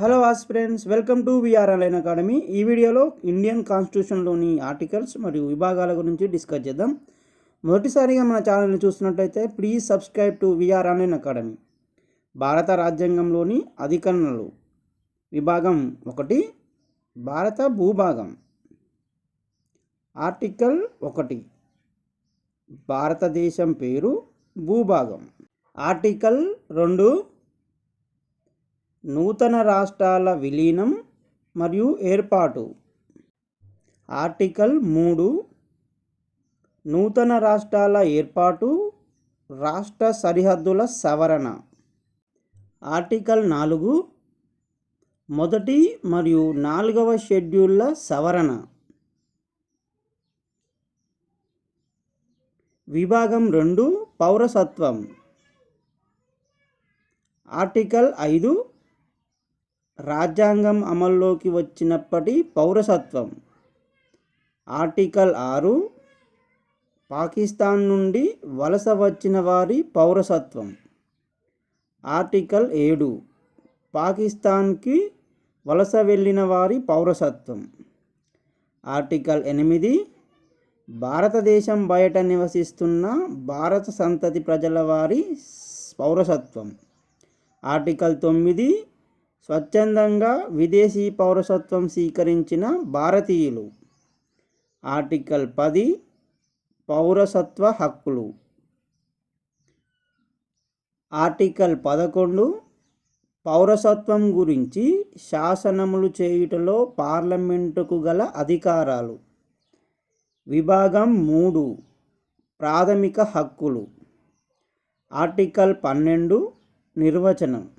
Hello was friends welcome to VR online academy ఈ వీడియోలో Indian కాన్స్టిట్యూషన్లోని articles మరియు విభాగాల గురించి డిస్కస్ చేద్దాం. మొదటిసారిగా మన ఛానల్ని చూస్తున్నట్టయితే please subscribe to VR online academy భారత రాజ్యాంగంలోని అధికరణలు. విభాగం ఒకటి భారత భూభాగం. ఆర్టికల్ ఒకటి భారతదేశం పేరు భూభాగం. ఆర్టికల్ రెండు నూతన రాష్ట్రాల విలీనం మరియు ఏర్పాటు. ఆర్టికల్ మూడు. నూతన రాష్ట్రాల ఏర్పాటు రాష్ట్ర సరిహద్దుల సవరణ. ఆర్టికల్ నాలుగు. మొదటి మరియు నాలుగవ షెడ్యూళ్ళ సవరణ. విభాగం రెండు పౌరసత్వం. ఆర్టికల్ ఐదు. రాజ్యాంగం అమల్లోకి వచ్చినప్పటి పౌరసత్వం. ఆర్టికల్ ఆరు పాకిస్తాన్ నుండి వలస వచ్చిన వారి పౌరసత్వం. ఆర్టికల్ ఏడు పాకిస్తాన్కి వలస వెళ్ళిన వారి పౌరసత్వం. ఆర్టికల్ ఎనిమిది భారతదేశం బయట నివసిస్తున్న భారత సంతతి ప్రజల వారి పౌరసత్వం. ఆర్టికల్ తొమ్మిది స్వచ్ఛందంగా విదేశీ పౌరసత్వం స్వీకరించిన భారతీయులు. ఆర్టికల్ పది పౌరసత్వ హక్కులు. ఆర్టికల్ పదకొండు పౌరసత్వం గురించి శాసనములు చేయుటలో పార్లమెంటుకు గల అధికారాలు. విభాగం మూడు ప్రాథమిక హక్కులు. ఆర్టికల్ పన్నెండు నిర్వచనం.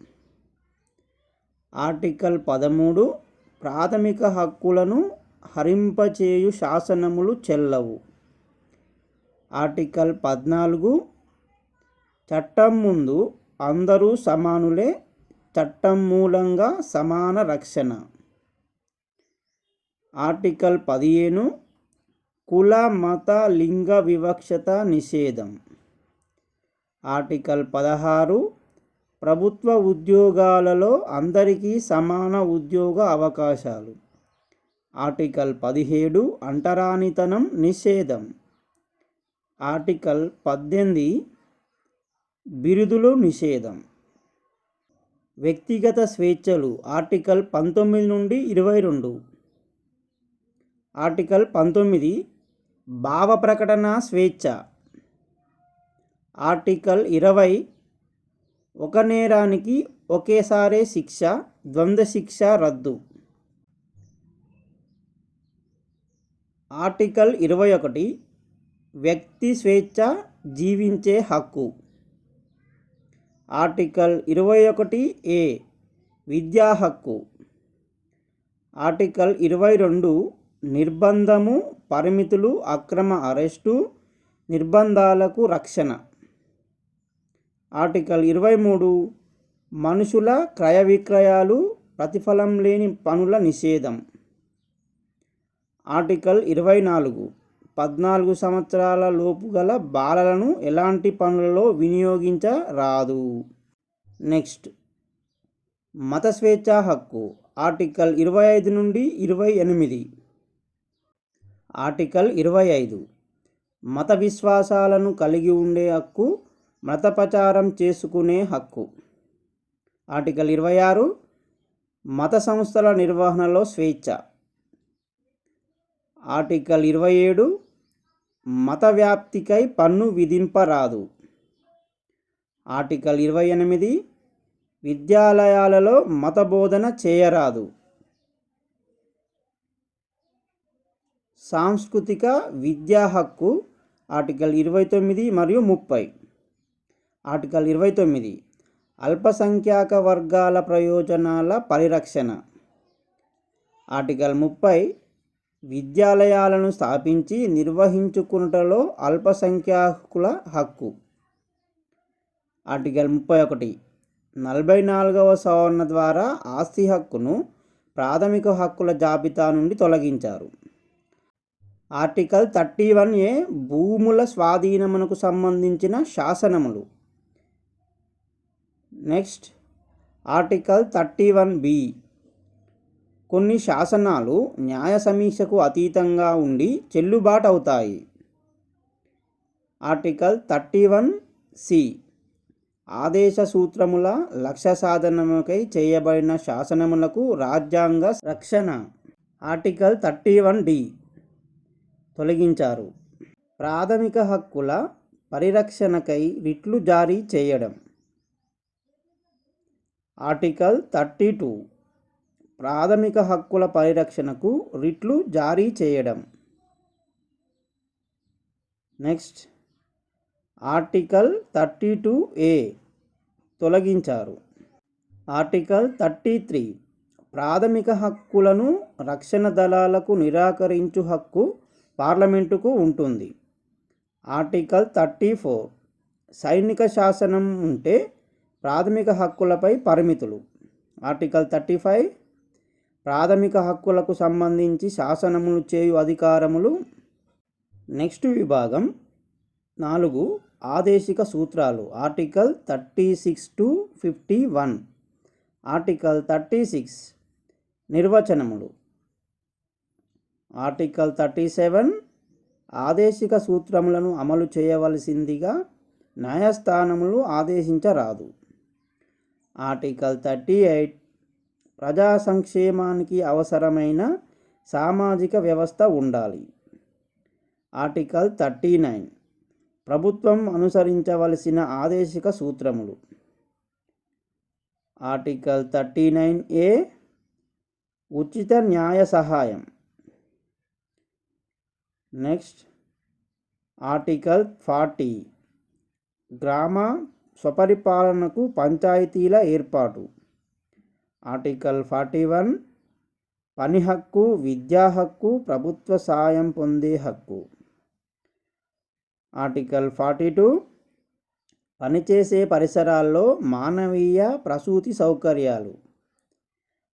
ఆర్టికల్ పదమూడు ప్రాథమిక హక్కులను హరింపచేయు శాసనములు చెల్లవు. ఆర్టికల్ పద్నాలుగు చట్టం ముందు అందరూ సమానులే చట్టం మూలంగా సమాన రక్షణ. ఆర్టికల్ పదిహేను కుల మత లింగ వివక్షత నిషేధం. ఆర్టికల్ పదహారు ప్రభుత్వ ఉద్యోగాలలో అందరికీ సమాన ఉద్యోగ అవకాశాలు. ఆర్టికల్ పదిహేడు అంటరానితనం నిషేధం. ఆర్టికల్ పద్దెనిమిది బిరుదులు నిషేధం. వ్యక్తిగత స్వేచ్ఛలు ఆర్టికల్ పంతొమ్మిది నుండి ఇరవై రెండు. ఆర్టికల్ పంతొమ్మిది భావ ప్రకటన స్వేచ్ఛ. ఆర్టికల్ ఇరవై ఒక నేరానికి ఒకేసారి శిక్ష ద్వంద్వ శిక్ష రద్దు. ఆర్టికల్ ఇరవై ఒకటి వ్యక్తి స్వేచ్ఛ జీవించే హక్కు. ఆర్టికల్ ఇరవై ఒకటి ఏ విద్యా హక్కు. ఆర్టికల్ ఇరవై రెండు నిర్బంధము పరిమితులు అక్రమ అరెస్టు నిర్బంధాలకు రక్షణ. ఆర్టికల్ ఇరవై మూడు మనుషుల క్రయ విక్రయాలు ప్రతిఫలం లేని పనుల నిషేధం. ఆర్టికల్ ఇరవై నాలుగు పద్నాలుగు సంవత్సరాల లోపు గల బాలలను ఎలాంటి పనులలో వినియోగించరాదు. నెక్స్ట్ మత స్వేచ్ఛా హక్కు ఆర్టికల్ ఇరవై ఐదు నుండి ఇరవై ఎనిమిది. ఆర్టికల్ ఇరవై ఐదు మత విశ్వాసాలను కలిగి ఉండే హక్కు మత ప్రచారం చేసుకునే హక్కు. ఆర్టికల్ ఇరవై ఆరు మత సంస్థల నిర్వహణలో స్వేచ్ఛ. ఆర్టికల్ ఇరవై ఏడు మత వ్యాప్తికై పన్ను విధింపరాదు. ఆర్టికల్ ఇరవై ఎనిమిది విద్యాలయాలలో మత బోధన చేయరాదు. సాంస్కృతిక విద్యా హక్కు. ఆర్టికల్ ఇరవై తొమ్మిది మరియు ముప్పై. ఆర్టికల్ ఇరవై తొమ్మిది. అల్పసంఖ్యాక వర్గాల ప్రయోజనాల పరిరక్షణ. ఆర్టికల్ ముప్పై. విద్యాలయాలను స్థాపించి నిర్వహించుకున్నటలో అల్పసంఖ్యాకుల హక్కు. ఆర్టికల్ ముప్పై ఒకటి. నలభై నాలుగవ సవరణ ద్వారా ఆస్తి హక్కును ప్రాథమిక హక్కుల జాబితా నుండి తొలగించారు. ఆర్టికల్ థర్టీ వన్ ఏ భూముల స్వాధీనమునకు సంబంధించిన శాసనములు. Next. Article thirty one B. కొన్ని శాసనాలు న్యాయ సమీక్షకు అతీతంగా ఉండి చెల్లుబాటు అవుతాయి ఆర్టికల్ థర్టీ వన్ సి. ఆదేశ సూత్రముల లక్ష్య సాధనముకై చేయబడిన శాసనములకు రాజ్యాంగ రక్షణ. Article thirty one D. తొలగించారు. ప్రాథమిక హక్కుల పరిరక్షణకై రిట్లు జారీ చేయడం. Article thirty two. ప్రాథమిక హక్కుల పరిరక్షణకు రిట్లు జారీ చేయడం. Next article thirty two A తొలగించారు. Article thirty three. ప్రాథమిక హక్కులను రక్షణ దళాలకు నిరాకరించు హక్కు పార్లమెంటుకు ఉంటుంది. Article thirty four. సైనిక శాసనం ఉంటే ప్రాథమిక హక్కులపై పరిమితులు. Article thirty five. ప్రాథమిక హక్కులకు సంబంధించి శాసనములు చేయు అధికారములు. నెక్స్ట్ విభాగం నాలుగు ఆదేశిక సూత్రాలు. Article thirty six to fifty one. Article thirty six. నిర్వచనములు. Article thirty seven. ఆదేశిక సూత్రములను అమలు చేయవలసిందిగా న్యాయస్థానములు ఆదేశించరాదు. Article thirty eight. ప్రజా సంక్షేమానికి అవసరమైన సామాజిక వ్యవస్థ ఉండాలి. Article thirty nine. ప్రభుత్వం అనుసరించవలసిన ఆదేశిక సూత్రములు. Article thirty nine A. ఉచిత న్యాయ సహాయం. నెక్స్ట్. Article forty. గ్రామ స్వపరిపాలనకు పంచాయతీల ఏర్పాటు. ఆర్టికల్ ఫార్టీ వన్ పని హక్కు విద్యా హక్కు ప్రభుత్వ సాయం పొందే హక్కు. ఆర్టికల్ ఫార్టీ టూ పనిచేసే పరిసరాల్లో మానవీయ ప్రసూతి సౌకర్యాలు.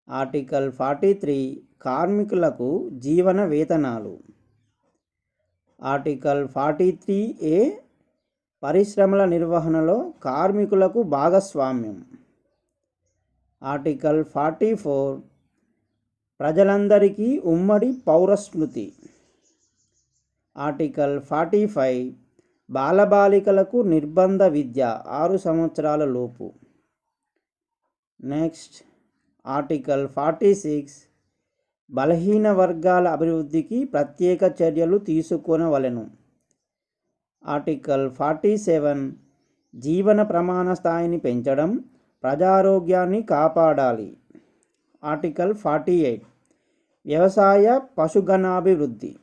ఆర్టికల్ ఫార్టీ త్రీ కార్మికులకు జీవన వేతనాలు. ఆర్టికల్ ఫార్టీ త్రీ ఏ పరిశ్రమల నిర్వహణలో కార్మికులకు భాగస్వామ్యం. Article forty four. ప్రజలందరికీ ఉమ్మడి పౌరస్మృతి. Article forty five. బాలబాలికలకు నిర్బంధ విద్య ఆరు సంవత్సరాల లోపు. Next article forty six. బలహీన వర్గాల అభివృద్ధికి ప్రత్యేక చర్యలు తీసుకొనవలెను. ఆర్టికల్ ఫార్టీ సెవెన్ జీవన ప్రమాణ స్థాయిని పెంచడం ప్రజారోగ్యాన్ని కాపాడాలి. ఆర్టికల్ ఫార్టీ ఎయిట్ వ్యవసాయ పశుగణాభివృద్ధి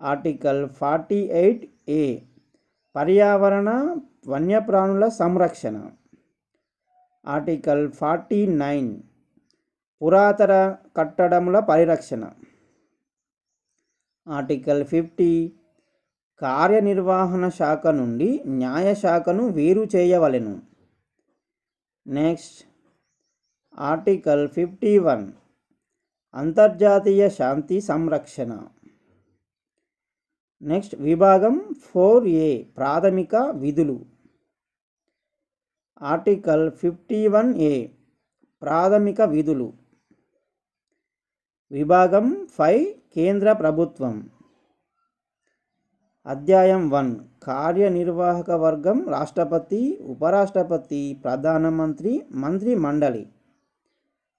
ఆర్టికల్ ఫార్టీ ఎయిట్ ఏ పర్యావరణ వన్యప్రాణుల సంరక్షణ. ఆర్టికల్ ఫార్టీ నైన్ పురాతన కట్టడముల పరిరక్షణ. ఆర్టికల్ ఫిఫ్టీ కార్యనిర్వహణ శాఖ నుండి న్యాయశాఖను వేరు చేయవలెను. నెక్స్ట్ ఆర్టికల్ ఫిఫ్టీ వన్ అంతర్జాతీయ శాంతి సంరక్షణ. నెక్స్ట్ విభాగం ఫోర్ ఏ ప్రాథమిక విధులు. ఆర్టికల్ ఫిఫ్టీ వన్ ఏ ప్రాథమిక విధులు. విభాగం ఫైవ్ కేంద్ర ప్రభుత్వం. అధ్యాయం వన్. కార్యనిర్వాహక వర్గం రాష్ట్రపతి ఉపరాష్ట్రపతి ప్రధానమంత్రి మంత్రి మండలి.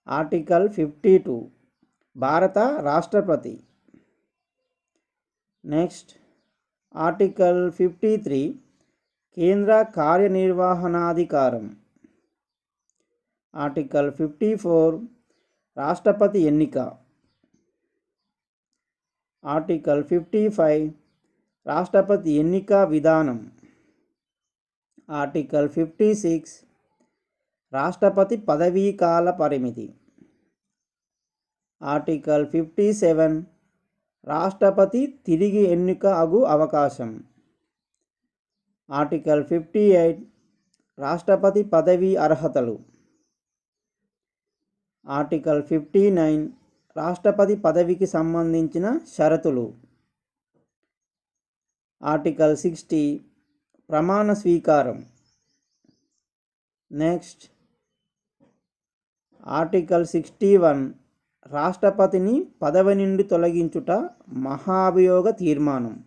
Article fifty two. భారత రాష్ట్రపతి. నెక్స్ట్. Article fifty three. కేంద్ర కార్యనిర్వహణాధికారం. Article fifty four. రాష్ట్రపతి ఎన్నిక. Article fifty five. రాష్ట్రపతి ఎన్నిక విధానం. Article fifty six. రాష్ట్రపతి పదవీ కాల పరిమితి. Article fifty seven. రాష్ట్రపతి తిరిగి ఎన్నిక అగు అవకాశం. Article fifty eight. రాష్ట్రపతి పదవీ అర్హతలు. Article fifty nine. రాష్ట్రపతి పదవికి సంబంధించిన షరతులు. ఆర్టికల్ సిక్స్టీ ప్రమాణ స్వీకారం. నెక్స్ట్ ఆర్టికల్ సిక్స్టీ వన్ రాష్ట్రపతిని పదవి నుండి తొలగించుట మహాభియోగ తీర్మానం.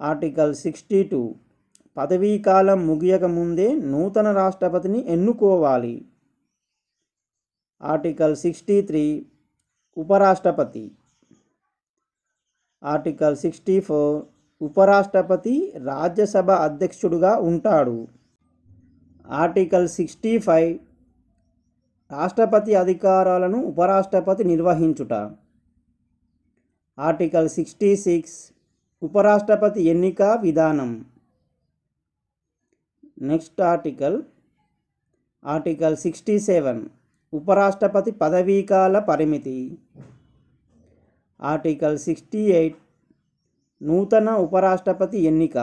ఆర్టికల్ సిక్స్టీ టూ పదవీకాలం ముగియక ముందే నూతన రాష్ట్రపతిని ఎన్నుకోవాలి. ఆర్టికల్ సిక్స్టీ త్రీ ఉపరాష్ట్రపతి. ఆర్టికల్ సిక్స్టీ ఫోర్ ఉపరాష్ట్రపతి రాజ్యసభ అధ్యక్షుడుగా ఉంటాడు. ఆర్టికల్ సిక్స్టీ ఫైవ్ రాష్ట్రపతి అధికారాలను ఉపరాష్ట్రపతి నిర్వహించుట. ఆర్టికల్ సిక్స్టీ సిక్స్ ఉపరాష్ట్రపతి ఎన్నిక విధానం. Next article. Article sixty seven ఉపరాష్ట్రపతి పదవీకాల పరిమితి. ఆర్టికల్ సిక్స్టీ ఎయిట్ నూతన ఉపరాష్ట్రపతి ఎన్నిక.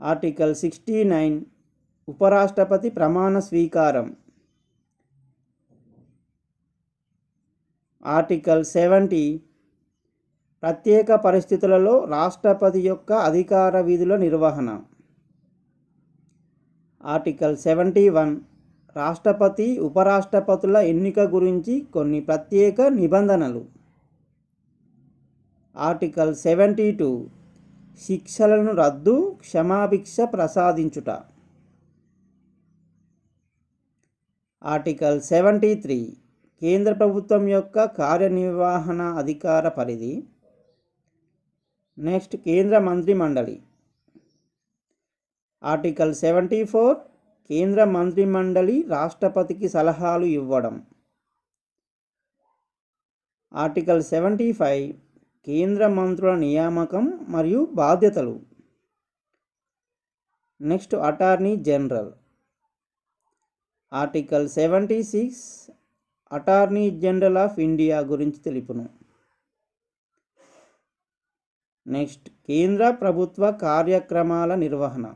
ఆర్టికల్ సిక్స్టీ నైన్ ఉపరాష్ట్రపతి ప్రమాణ స్వీకారం. ఆర్టికల్ సెవెంటీ ప్రత్యేక పరిస్థితులలో రాష్ట్రపతి యొక్క అధికార విధుల నిర్వహణ. ఆర్టికల్ సెవెంటీ వన్ రాష్ట్రపతి ఉపరాష్ట్రపతుల ఎన్నిక గురించి కొన్ని ప్రత్యేక నిబంధనలు. Article seventy two. శిక్షలను రద్దు క్షమాభిక్ష ప్రసాదించుట. Article seventy three. కేంద్ర ప్రభుత్వం యొక్క కార్యనిర్వహణ అధికార పరిధి. నెక్స్ట్ కేంద్ర మంత్రి మండలి ఆర్టికల్ సెవెంటీ ఫోర్. కేంద్ర మంత్రి మండలి రాష్ట్రపతికి సలహాలు ఇవ్వడం. ఆర్టికల్ సెవెంటీ ఫైవ్ కేంద్ర మంత్రుల నియామకం మరియు బాధ్యతలు. Next attorney general. Article seventy six attorney general of India గురించి తెలుపును. నెక్స్ట్ కేంద్ర ప్రభుత్వ కార్యక్రమాల నిర్వహణ.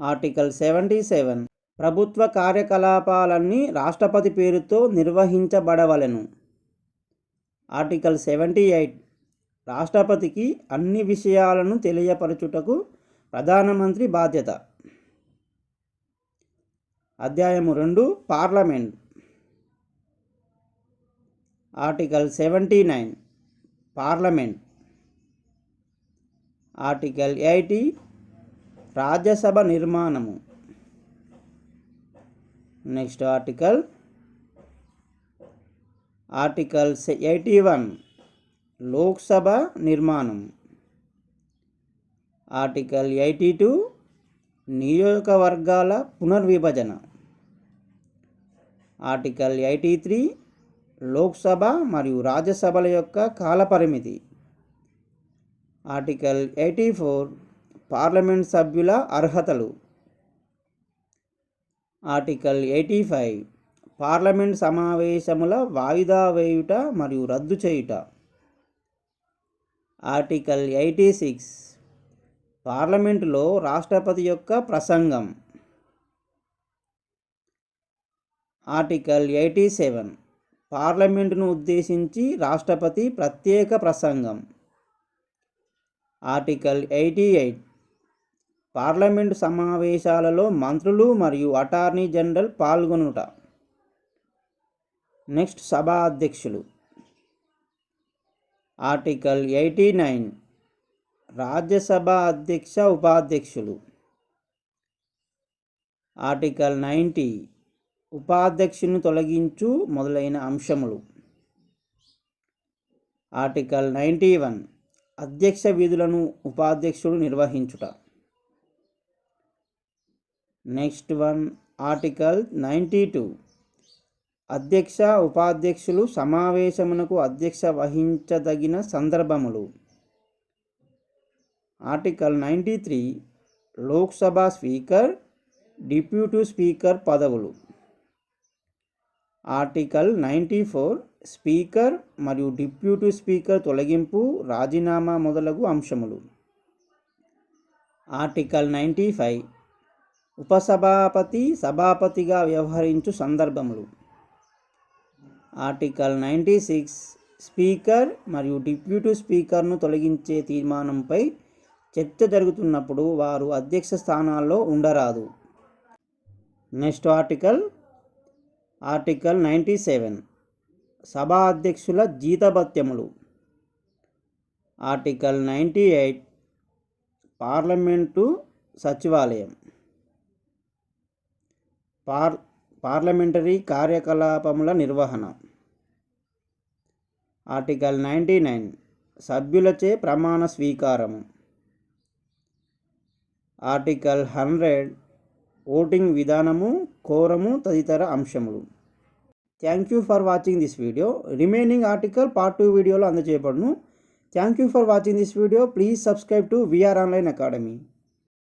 Article seventy seven. ప్రభుత్వ కార్యకలాపాలన్నీ రాష్ట్రపతి పేరుతో నిర్వహించబడవలెను. Article seventy eight. రాష్ట్రపతికి అన్ని విషయాలను తెలియపరచుటకు ప్రధానమంత్రి బాధ్యత. అధ్యాయము రెండు. Parliament. Article seventy nine. Parliament. Article eighty. Rajya Sabha నిర్మాణము. Next article article eighty one Lok Sabha నిర్మాణం. ఆర్టికల్ ఎయిటీ టూ నియోజకవర్గాల పునర్విభజన. ఆర్టికల్ ఎయిటీ త్రీ లోక్సభ మరియు రాజ్యసభల యొక్క కాలపరిమితి. ఆర్టికల్ ఎయిటీ ఫోర్ పార్లమెంట్ సభ్యుల అర్హతలు. Article eighty five. పార్లమెంట్ సమావేశముల వాయిదా వేయుట మరియు రద్దు చేయుట. Article eighty six. పార్లమెంటులో రాష్ట్రపతి యొక్క ప్రసంగం. Article eighty seven. పార్లమెంటును ఉద్దేశించి రాష్ట్రపతి ప్రత్యేక ప్రసంగం. Article eighty eight. పార్లమెంటు సమావేశాలలో మంత్రులు మరియు అటార్నీ జనరల్ పాల్గొనుట. నెక్స్ట్ సభా అధ్యక్షులు ఆర్టికల్ ఎయిటీ నైన్. రాజ్యసభ అధ్యక్ష ఉపాధ్యక్షులు. Article ninety. ఉపాధ్యక్షుని తొలగించు మొదలైన అంశములు. Article ninety one. అధ్యక్ష విధులను ఉపాధ్యక్షుడు నిర్వహించుట. Next one article ninety two. అధ్యక్ష ఉపాధ్యక్షులు సమావేశమునకు అధ్యక్ష వహించదగిన సందర్భములు. Article ninety three Lok Sabha speaker deputy speaker పదవులు. ఆర్టికల్ నైంటీ ఫోర్ స్పీకర్ మరియు డిప్యూటీ స్పీకర్ తొలగింపు రాజీనామా మొదలగు అంశములు. ఆర్టికల్ నైంటీ ఫైవ్ ఉపసభాపతి సభాపతిగా వ్యవహరించు సందర్భములు. ఆర్టికల్ నైంటీ సిక్స్ స్పీకర్ మరియు డిప్యూటీ స్పీకర్ను తొలగించే తీర్మానంపై చర్చ జరుగుతున్నప్పుడు వారు అధ్యక్ష స్థానాల్లో ఉండరాదు. Next article article ninety seven సభా అధ్యక్షుల జీతభత్యములు. ఆర్టికల్ నైంటీ ఎయిట్ పార్లమెంటు సచివాలయం. పార్ పార్లమెంటరీ కార్యకలాపముల నిర్వహణ. Article ninety nine. సభ్యులచే ప్రమాణ స్వీకారము. Article hundred. ఓటింగ్ విధానము కోరము తదితర అంశములు. Thank you for watching this video. Remaining article part two వీడియోలో అందజేయబడును. Thank you for watching this video. Please subscribe to VR online academy.